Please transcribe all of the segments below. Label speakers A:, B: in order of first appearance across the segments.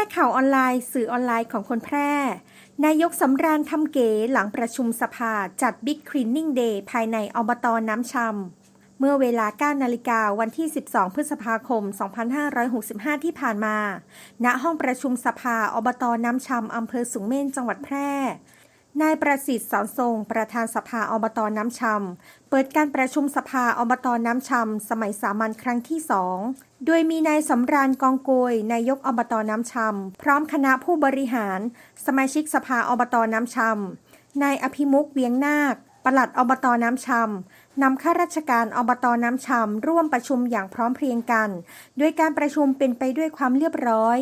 A: ร่ข่าวออนไลน์ สื่อออนไลน์ของคนแพร่ นายกสำราญทำเก๋หลังประชุมสภาจัดบิ๊กคลีนนิ่งเดย์ภายในอบตน้ำชำเมื่อเวลา 9 นาฬิกาวันที่ 12 พฤษภาคม 2565 ที่ผ่านมา ณห้องประชุมสภาอบตน้ำชำอำเภอสูงเม่นจังหวัดแพร่ นายประสิทธิ์สอนทรง ประธานสภาอบตน้ำชำเปิดการประชุมสภาอบตน้ำชำสมัยสามัญครั้งที่สองโดยมีนายสำราญกองโกยนายกอบตน้ำชำพร้อมคณะผู้บริหาร สมาชิกสภาอบตน้ำชำนายอภิมุกเวียงนาคปลัดอบตน้ำชำนำข้าราชการอบตน้ำชำร่วมประชุมอย่างพร้อมเพรียงกัน โดยการประชุมเป็นไปด้วยความเรียบร้อย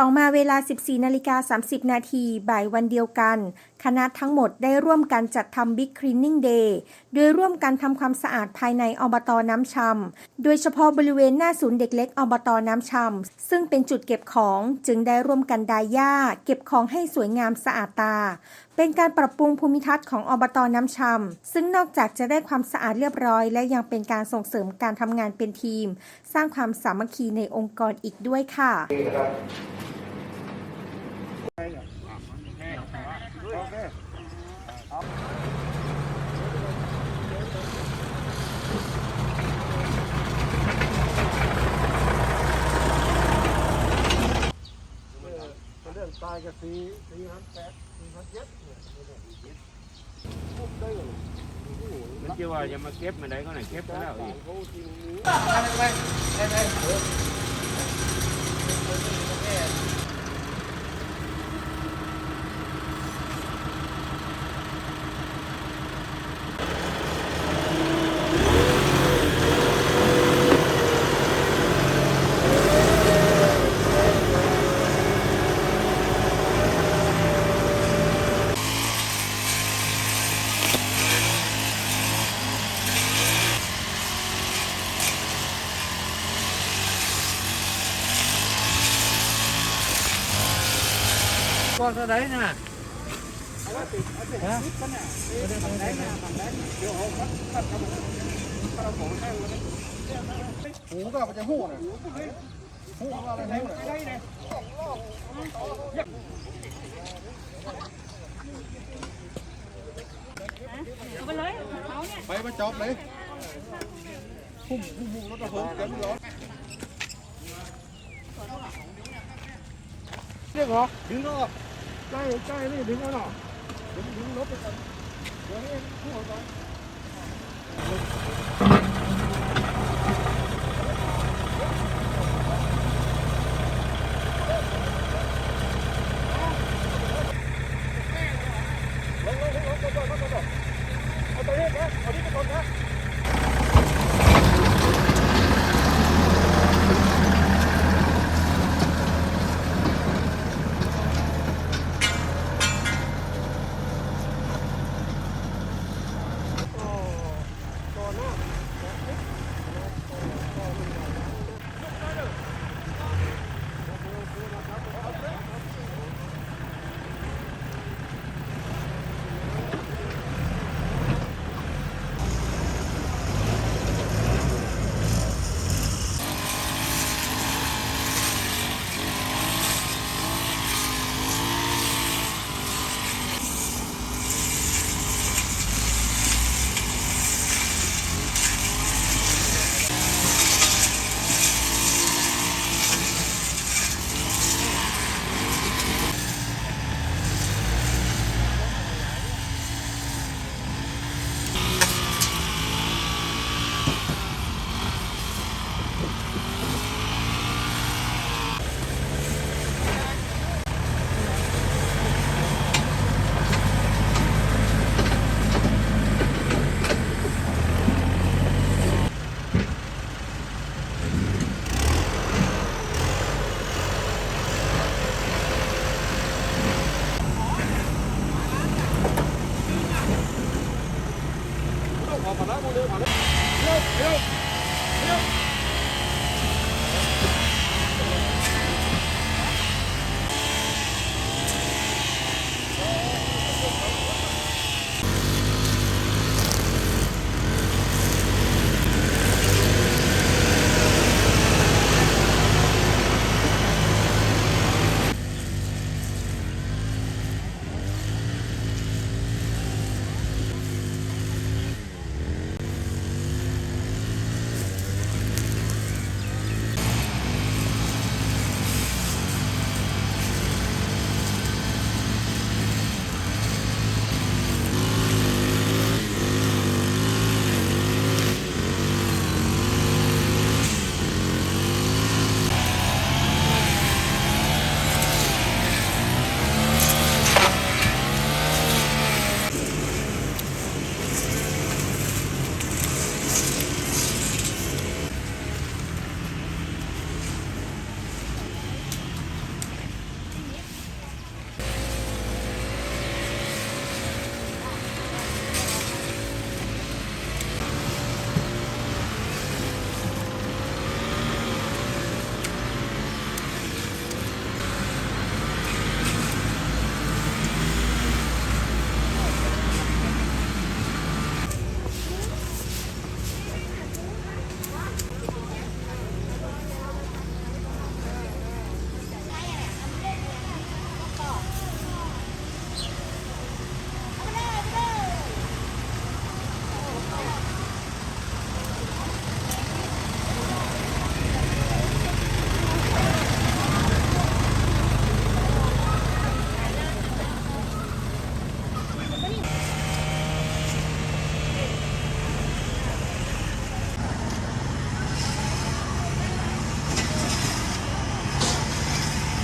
A: ต่อมาเวลา 14นาฬิกา30 นาทีบ่ายวันเดียวกัน คณะทั้งหมดได้ร่วมกันจัดทำบิ๊กคลีนนิ่งเดย์โดยร่วมกันทำความสะอาดภายในอบตอน้ำชำโดยเฉพาะบริเวณหน้าศูนย์เด็กเล็กอบตอน้ำชำซึ่งเป็นจุดเก็บของจึงได้ร่วมกันดายหญ้า เก็บของให้สวยงามสะอาดตา เป็นการปรับปรุงภูมิทัศน์ของอบตอน้ำชำซึ่งนอกจากจะได้ความสะอาดเรียบร้อย และยังเป็นการส่งเสริมการทำงานเป็นทีม สร้างความสามัคคีในองค์กรอีกด้วยค่ะ
B: เรื่องตายกับสีสีพันแปดสีพันเจ็ดเนี่ยพูด ไมั
C: นจะว่าจะมาเก็บมาได้ก็ไหนเก็บแล้วอีกไป
B: ไปไป มาจอบเลยพุ่มพุ่มพุ่มแล้วก็ผมเต็มร้อนเรีย ใกล้ใกล้นี่ดึงแล้วหน่อยดึงดึงรถไปกันเดี๋ยวให้หัวก่ มาแล้วมาเร็วมาเร็วเร็วเร็วเร็ว